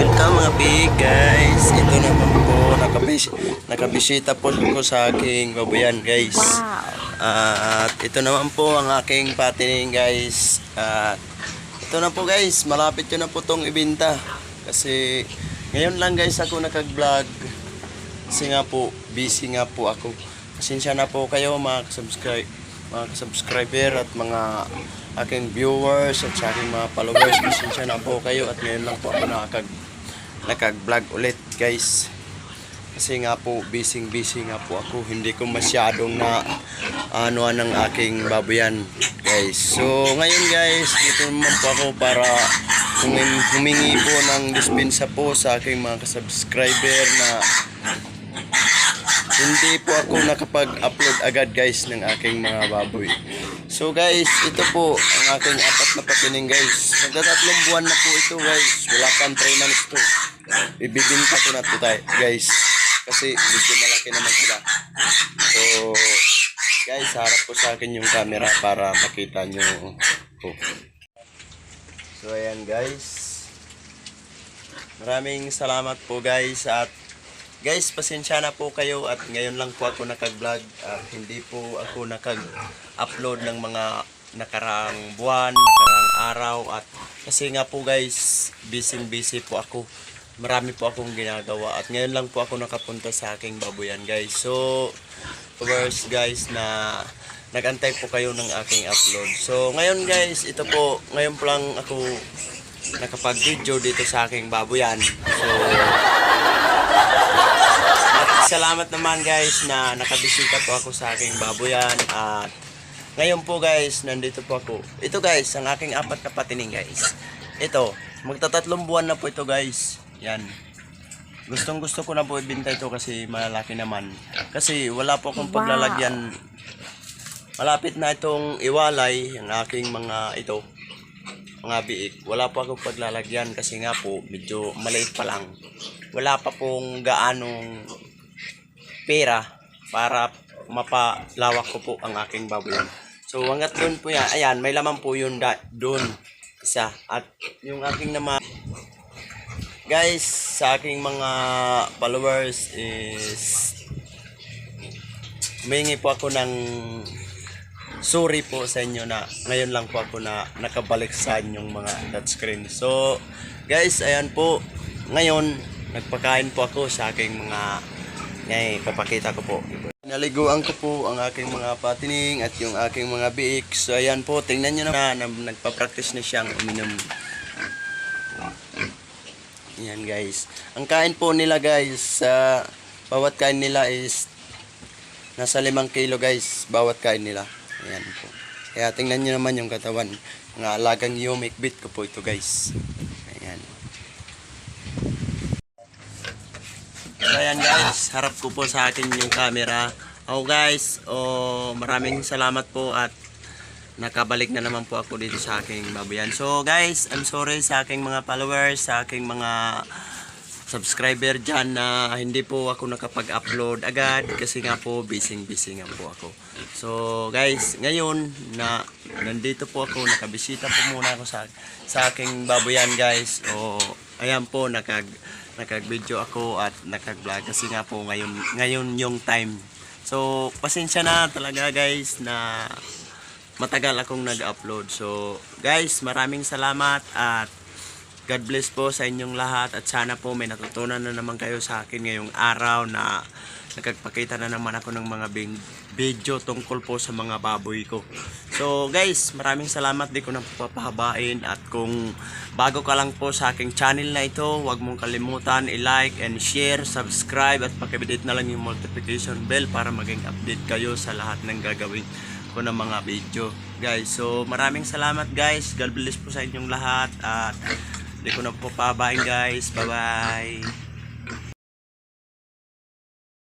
Welcome mga big guys. Ito naman po, nakabis nakabisita po ko sa aking babuyan guys. At ito naman po ang aking patining guys. At ito na po guys, malapit ko na po tong ibinta. Kasi ngayon lang guys ako nakag-vlog. Kasi nga po, busy nga po ako. Pasensya na po kayo mga subscribe mga subscriber at mga aking viewers at sa aking mga followers. Pasensya na po kayo at ngayon lang po ako nakag nakag-vlog ulit guys. Kasi nga po, busy busy nga po ako. Hindi ko masyadong na ano ng aking baboyan guys. So ngayon guys, dito naman po ako para humingi, po ng dispensa po sa aking mga subscriber na hindi po ako nakapag-upload agad guys ng aking mga baboy. So guys, ito po aking apat na patining guys. Magtatatlong buwan na po ito guys. Wala pang 3 months to. Ibibinta ko na ito tayo guys. Kasi medyo malaki naman sila. So guys, harap po sa akin yung camera para makita nyo po. So ayan guys. Maraming salamat po guys at Guys, pasensya na po kayo at ngayon lang po ako nakag-vlog at hindi po ako nakag-upload ng mga nakaraang buwan, nakaraang araw at kasi nga po guys, busy busy po ako. Marami po akong ginagawa at ngayon lang po ako nakapunta sa aking babuyan guys. So, first guys na nagantay po kayo ng aking upload. So, ngayon guys, ito po, ngayon po lang ako nakapag-video dito sa aking babuyan. So, at salamat naman guys na nakabisita po ako sa aking baboyan at ngayon po guys, nandito po ako. Ito guys, ang aking apat na patining guys. Ito, magtatatlong buwan na po ito guys. Yan. Gustong gusto ko na po ibinta ito kasi malalaki naman. Kasi wala po akong paglalagyan. Malapit na itong iwalay, ang aking mga ito, mga biik. Wala po akong paglalagyan kasi nga po medyo maliit pa lang. Wala pa pong gaanong pera para mapalawak ko po ang aking baboyan. So hanggat doon po yan, ayan, may laman po yun da, doon. Isa. At yung aking naman, guys, sa aking mga followers is humingi po ako ng sorry po sa inyo na ngayon lang po ako na nakabalik sa inyong mga touchscreen. So, guys, ayan po. Ngayon, nagpakain po ako sa aking mga ngay papakita ko po. Naliguan ko po ang aking mga patining at yung aking mga biik. So, ayan po. Tingnan nyo na, na nagpa-practice na siyang uminom. Ayan guys. Ang kain po nila guys, sa bawat kain nila is nasa limang kilo guys, bawat kain nila. Ayan po. Kaya tingnan nyo naman yung katawan. Mga alagang yumic bit ko po ito guys. Ayan. Ayan guys, harap ko po sa akin yung camera. Oh guys, oh maraming salamat po at nakabalik na naman po ako dito sa aking baboyan. So guys, I'm sorry sa aking mga followers, sa aking mga subscriber dyan na hindi po ako nakapag-upload agad kasi nga po busy busy nga po ako. So guys, ngayon na nandito po ako, nakabisita po muna ako sa sa aking baboyan guys. O ayan po nakag nakag-video ako at nakag-vlog kasi nga po ngayon ngayon yung time. So pasensya na talaga guys na matagal akong nag-upload. So, guys, maraming salamat at God bless po sa inyong lahat at sana po may natutunan na naman kayo sa akin ngayong araw na nagpakita na naman ako ng mga video tungkol po sa mga baboy ko. So guys, maraming salamat. Di ko na papahabain. At kung bago ka lang po sa aking channel na ito, huwag mong kalimutan i-like and share, subscribe at pakibidit na lang yung notification bell para maging update kayo sa lahat ng gagawin ko ng mga video. Guys so maraming salamat guys. God bless po sa inyong lahat. At hindi ko na po pabain guys. Bye bye